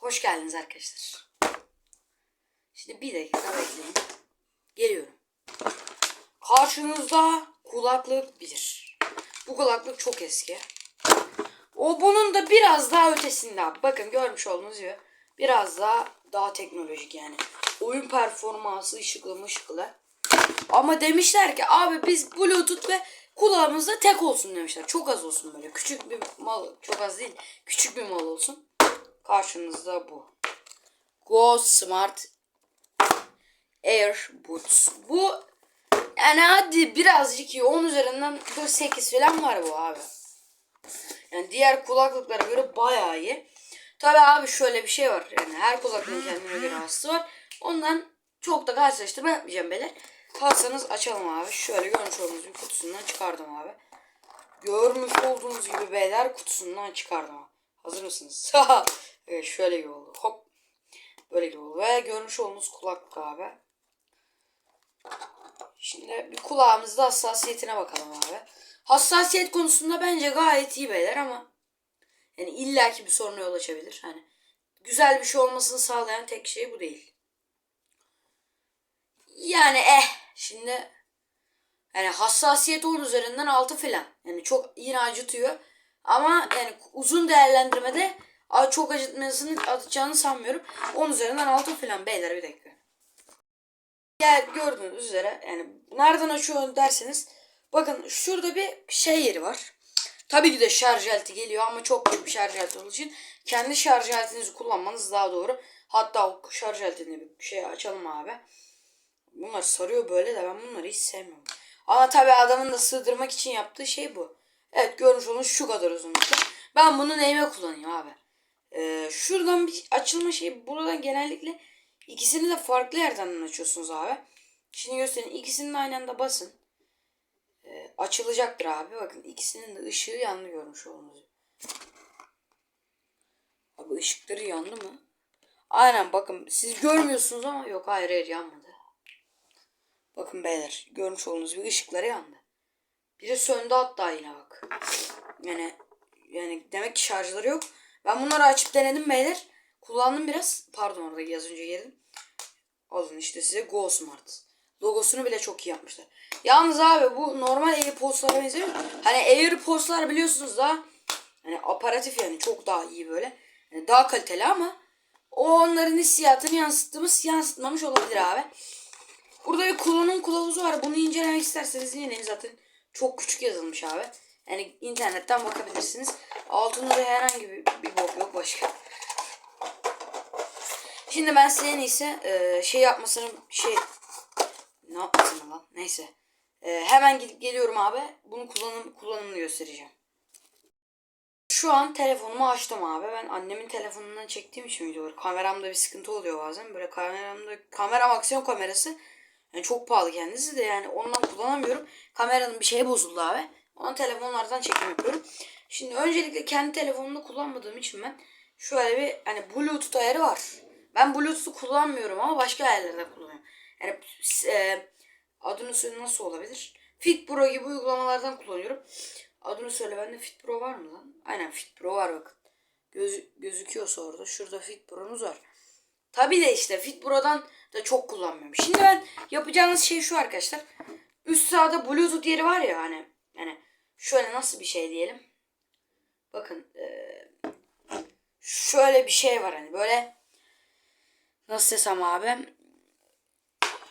Hoş geldiniz arkadaşlar. Şimdi bir dakika bekleyin. Geliyorum. Karşınızda kulaklık 1. Bu kulaklık çok eski. O bunun da biraz daha ötesinde abi. Bakın görmüş olduğunuz gibi biraz daha daha teknolojik yani. Oyun performansı ışıklı mışıklı. Ama demişler ki abi biz bluetooth ve kulağımızda tek olsun demişler. Çok az olsun böyle. Küçük bir mal çok az değil. Küçük bir mal olsun. Karşınızda bu. Go Smart AirBuds. Bu yani hadi birazcık iyi. 10 üzerinden 8 falan var bu abi. Yani diğer kulaklıklara göre bayağı iyi. Tabi abi şöyle bir şey var. Yani her kulaklığın kendine göre hası var. Ondan çok da karşılaştırma yapmayacağım beyler. Hazırsanız açalım abi. Şöyle görmüş olduğunuz gibi kutusundan çıkardım abi. Görmüş olduğunuz gibi beyler kutusundan çıkardım abi. Hazır mısınız? evet şöyle gibi oldu. Hop. Böyle gibi oldu. Ve görmüş olduğunuz kulaklık abi. Şimdi bir kulağımızda hassasiyetine bakalım abi. Hassasiyet konusunda bence gayet iyi beyler ama yani illaki bir soruna yol açabilir. Hani güzel bir şey olmasını sağlayan tek şey bu değil. Yani eh şimdi yani hassasiyet 10 üzerinden 6 filan. Yani çok yine acıtıyor. Ama yani uzun değerlendirmede çok acıtmasını atacağını sanmıyorum. 10 üzerinden 6 filan beyler bir dakika. Ya gördüğünüz üzere yani nereden açıyor derseniz bakın şurada bir şey yeri var. Tabii ki de şarj aleti geliyor ama çok büyük bir şarj aleti olduğu için kendi şarj aletinizi kullanmanız daha doğru. Hatta şarj aletini bir şey açalım abi. Bunlar sarıyor böyle de ben bunları hiç sevmiyorum. Ama tabii adamın da sığdırmak için yaptığı şey bu. Evet görmüş olun şu kadar uzunlukta. Ben bunu neyime kullanıyorum abi. Ee, şuradan bir açılma şeyi buradan genellikle ikisini de farklı yerden açıyorsunuz abi. Şimdi göstereyim. İkisini de aynı anda basın. Ee, açılacaktır abi. Bakın ikisinin de ışığı yandı görmüş olduğunuz. Abi ışıkları yandı mı? Aynen bakın siz görmüyorsunuz ama yok hayır hayır yanmadı. Bakın beyler görmüş olduğunuz gibi ışıkları yandı. Biri söndü hatta yine bak. Yani yani demek ki şarjları yok. Ben bunları açıp denedim beyler. Kullandım biraz. Pardon orada az önce girdim. Alın işte size Go Smart. Logosunu bile çok iyi yapmışlar. Yalnız abi bu normal AirPods'lara benziyor. Hani AirPods'lar biliyorsunuz daha hani aparatif yani çok daha iyi böyle. Yani daha kaliteli ama o onların hissiyatını yansıttığımız yansıtmamış olabilir abi. Burada bir kullanım kılavuzu var. Bunu incelemek isterseniz yine zaten çok küçük yazılmış abi. Yani internetten bakabilirsiniz. Altında da herhangi bir, bir bok yok başka. Şimdi ben size en iyisi e, şey yapmasını şey ne yapmasını lan neyse. E, hemen gidip geliyorum abi. Bunu kullanım kullanımını göstereceğim. Şu an telefonumu açtım abi. Ben annemin telefonundan çektiğim için videoları. Kameramda bir sıkıntı oluyor bazen. Böyle kameramda kameram aksiyon kamerası. Yani çok pahalı kendisi de yani ondan kullanamıyorum. Kameranın bir şeye bozuldu abi. Onun telefonlardan çekim yapıyorum. Şimdi öncelikle kendi telefonumda kullanmadığım için ben şöyle bir hani Bluetooth ayarı var. Ben Bluetooth'u kullanmıyorum ama başka ayarlarda kullanıyorum. Yani e, adını söyle nasıl olabilir? Fit gibi uygulamalardan kullanıyorum. Adını söyle bende Fit var mı lan? Aynen Fit var bakın. Göz, gözüküyorsa orada. Şurada Fit var. Tabi de işte Fit Pro'dan da çok kullanmıyorum. Şimdi ben yapacağınız şey şu arkadaşlar. Üst sağda Bluetooth yeri var ya hani. Yani şöyle nasıl bir şey diyelim. Bakın ee, şöyle bir şey var hani böyle nasıl desem abi.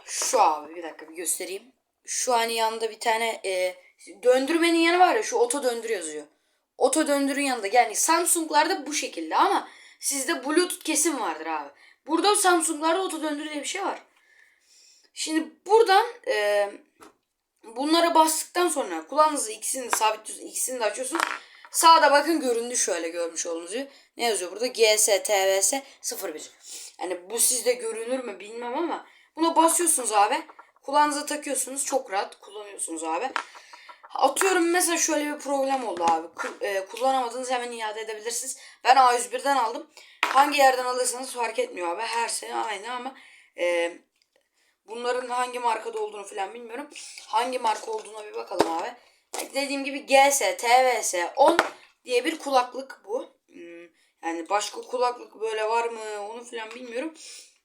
Şu abi bir dakika bir göstereyim. Şu an yanında bir tane e, döndürmenin yanı var ya şu oto döndür yazıyor. Oto döndürün yanında yani Samsung'larda bu şekilde ama sizde Bluetooth kesim vardır abi. Burada Samsung'larda oto döndür diye bir şey var. Şimdi buradan e, bunlara bastıktan sonra kulağınızı ikisini de sabitliyorsunuz. ikisini de açıyorsunuz. Sağda bakın göründü şöyle görmüş olduğunuz gibi. Ne yazıyor burada? GS TVS 01. Yani bu sizde görünür mü bilmem ama buna basıyorsunuz abi. Kulağınıza takıyorsunuz. Çok rahat kullanıyorsunuz abi. Atıyorum mesela şöyle bir problem oldu abi. E, kullanamadığınız hemen iade edebilirsiniz. Ben A101'den aldım. Hangi yerden alırsanız fark etmiyor abi. Her sene aynı ama e, bunların hangi markada olduğunu falan bilmiyorum. Hangi marka olduğuna bir bakalım abi. Dediğim gibi GS, TVS 10 diye bir kulaklık bu. Hmm, Yani başka kulaklık böyle var mı onu falan bilmiyorum.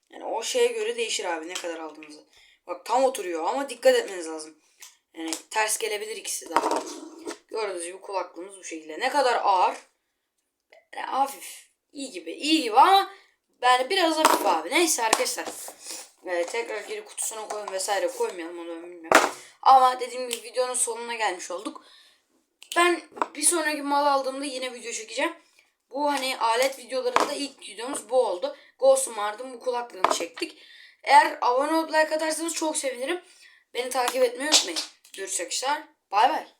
Yani o şeye göre değişir abi ne kadar aldığınızı. Bak tam oturuyor ama dikkat etmeniz lazım. Yani ters gelebilir ikisi daha. Gördüğünüz gibi kulaklığımız bu şekilde. Ne kadar ağır. Yani hafif. İyi gibi. iyi gibi ama yani biraz hafif abi. Neyse arkadaşlar. Ee, tekrar geri kutusuna koyun vesaire koymayalım onu bilmiyorum. Ama dediğim gibi videonun sonuna gelmiş olduk. Ben bir sonraki mal aldığımda yine video çekeceğim. Bu hani alet videolarında ilk videomuz bu oldu. Ghost Mard'ın bu kulaklığını çektik. Eğer abone olup like atarsanız çok sevinirim. Beni takip etmeyi unutmayın. Görüşürüz arkadaşlar. Bay bay.